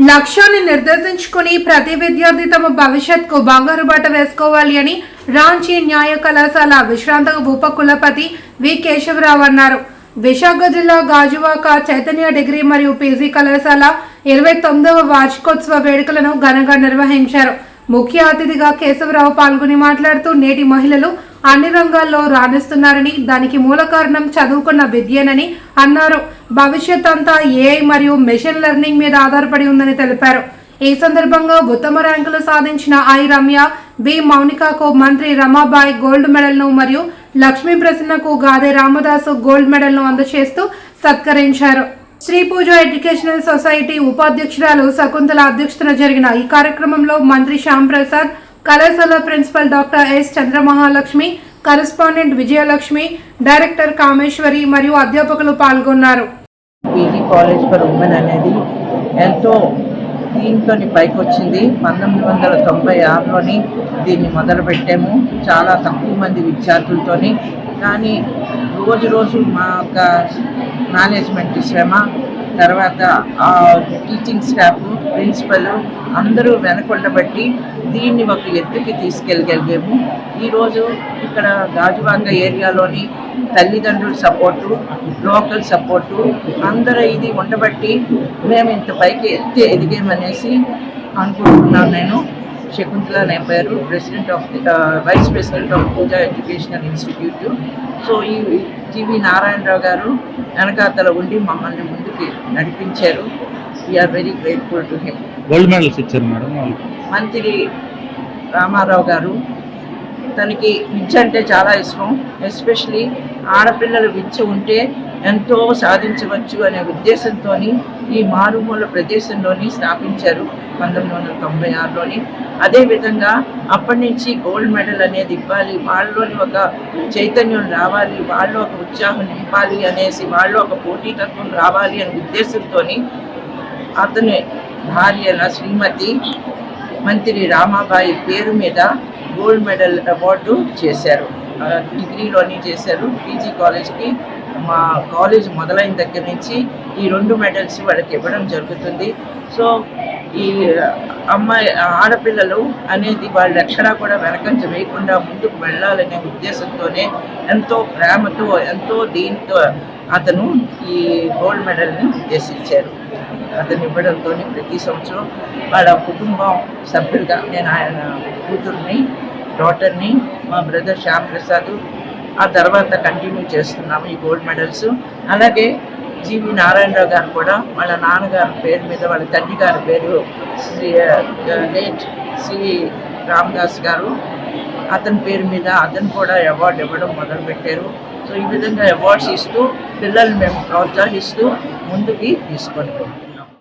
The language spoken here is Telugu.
లక్ష్యాన్ని నిర్దేశించుకుని ప్రతి విద్యార్థి తమ భవిష్యత్కు బంగారు బాట వేసుకోవాలి అని రాంచీ న్యాయ కళాశాల విశ్రాంత ఉప కులపతి వి కేశవరావు అన్నారు. విశాఖ జిల్లా గాజువాక చైతన్య డిగ్రీ మరియు పీజీ కళాశాల ఇరవై తొమ్మిదవ వార్షికోత్సవ వేడుకలను ఘనంగా నిర్వహించారు. ముఖ్య అతిథిగా కేశవరావు పాల్గొని మాట్లాడుతూ నేటి మహిళలు అన్ని రంగాల్లో రాణిస్తున్నారని దానికి మూల కారణం చదువుకున్న విద్యేనని అన్నారు. భవిష్యత్ అంతా ఏఐ మరియు మెషిన్ లెర్నింగ్ మీద ఆధారపడి ఉందని తెలిపారు. ఈ సందర్భంగా ఉత్తమ ర్యాంకులు సాధించిన ఐ రమ్య బి మౌనికకు మంత్రి రమాబాయ్ గోల్డ్ మెడల్ను మరియు లక్ష్మీ ప్రసన్నకు గాదే రామదాసు గోల్డ్ మెడల్ను అందజేస్తూ సత్కరించారు. శ్రీ పూజ ఎడ్యుకేషనల్ సొసైటీ ఉపాధ్యక్షురాలు శకుంతల అధ్యక్షతన జరిగిన ఈ కార్యక్రమంలో మంత్రి శ్యామ్ ప్రసాద్ కళాశాల principal doctor S Chandramahalakshmi correspondent Vijayalakshmi director Kameswari మరియు అధ్యాపకులు పాల్గొన్నారు. పీజీ కాలేజ్ ఫర్ ఉమెన్ అనేది ఎంతో దీంతో పైకి వచ్చింది పంతొమ్మిది వందల తొంభై ఆరులోని దీన్ని మొదలుపెట్టాము. చాలా తక్కువ మంది విద్యార్థులతోని. కానీ రోజు రోజు మా యొక్క మేనేజ్మెంట్ శ్రమ తర్వాత టీచింగ్ స్టాఫ్ ప్రిన్సిపల్ అందరూ వెనకొండబట్టి దీన్ని ఒక ఎత్తుకి తీసుకెళ్ళగలిగాము. ఈరోజు ఇక్కడ గాజువాంగ ఏరియాలోని తల్లిదండ్రుల సపోర్టు లోకల్ సపోర్టు అందరూ ఇది ఉండబట్టి మేము ఇంత పైకి ఎత్తి ఎదిగామనేసి అనుకుంటున్నాను నేను. శకుంతల నా పేరు president of the vice president of Pooja educational institute. So ఈ జీవి నారాయణరావు గారు వెనకాతల ఉండి మమ్మల్ని ముందుకి నడిపించారు. We're very grateful to him gold medals ఇచ్చారు మేడం మంత్రి రామారావు గారు. తనకి విద్య అంటే చాలా ఇష్టం. ఎస్పెషలీ ఆడపిల్లలు విద్య ఉంటే ఎంతో సాధించవచ్చు అనే ఉద్దేశంతో ఈ మారుమూల ప్రదేశంలోని స్థాపించారు పంతొమ్మిది వందల తొంభై ఆరులోని. అదేవిధంగా అప్పటి నుంచి గోల్డ్ మెడల్ అనేది ఇవ్వాలి వాళ్ళలోని ఒక చైతన్యం రావాలి వాళ్ళు ఒక ఉత్సాహం నింపాలి అనేసి వాళ్ళు ఒక పోటీతత్వం రావాలి అనే ఉద్దేశంతో అతని భార్య శ్రీమతి మంత్రి రామాబాయి పేరు మీద గోల్డ్ మెడల్ అవార్డు చేశారు. డిగ్రీలోని చేశారు. పీజీ కాలేజ్కి మా కాలేజ్ మొదలైన దగ్గర నుంచి ఈ రెండు మెడల్స్ వాళ్ళకి ఇవ్వడం జరుగుతుంది. సో ఈ అమ్మాయి ఆడపిల్లలు అనేది వాళ్ళు ఎక్కడా కూడా వెనకంజ వేయకుండా ముందుకు వెళ్ళాలనే ఉద్దేశంతోనే ఎంతో ప్రేమతో ఎంతో దీంతో అతను ఈ గోల్డ్ మెడల్ని ఉద్దేశించారు. అతను ఇవ్వడంతో ప్రతి సంవత్సరం వాళ్ళ కుటుంబం సభ్యులుగా నేను ఆయన కూతుర్ని డాటర్ని మా బ్రదర్ శ్యామ్ ప్రసాద్ ఆ తర్వాత కంటిన్యూ చేస్తున్నాము ఈ గోల్డ్ మెడల్స్ అలాగే జీవి నారాయణరావు గారు కూడా వాళ్ళ నాన్నగారి పేరు మీద వాళ్ళ తండ్రి గారి పేరు శ్రీ లేట్ శ్రీ రామదాస్ గారు. అతని పేరు మీద అతను కూడా అవార్డు ఇవ్వడం మొదలుపెట్టారు. సో ఈ విధంగా అవార్డ్స్ ఇస్తూ పిల్లల్ని మేము ప్రోత్సహిస్తూ ముందుకి తీసుకొని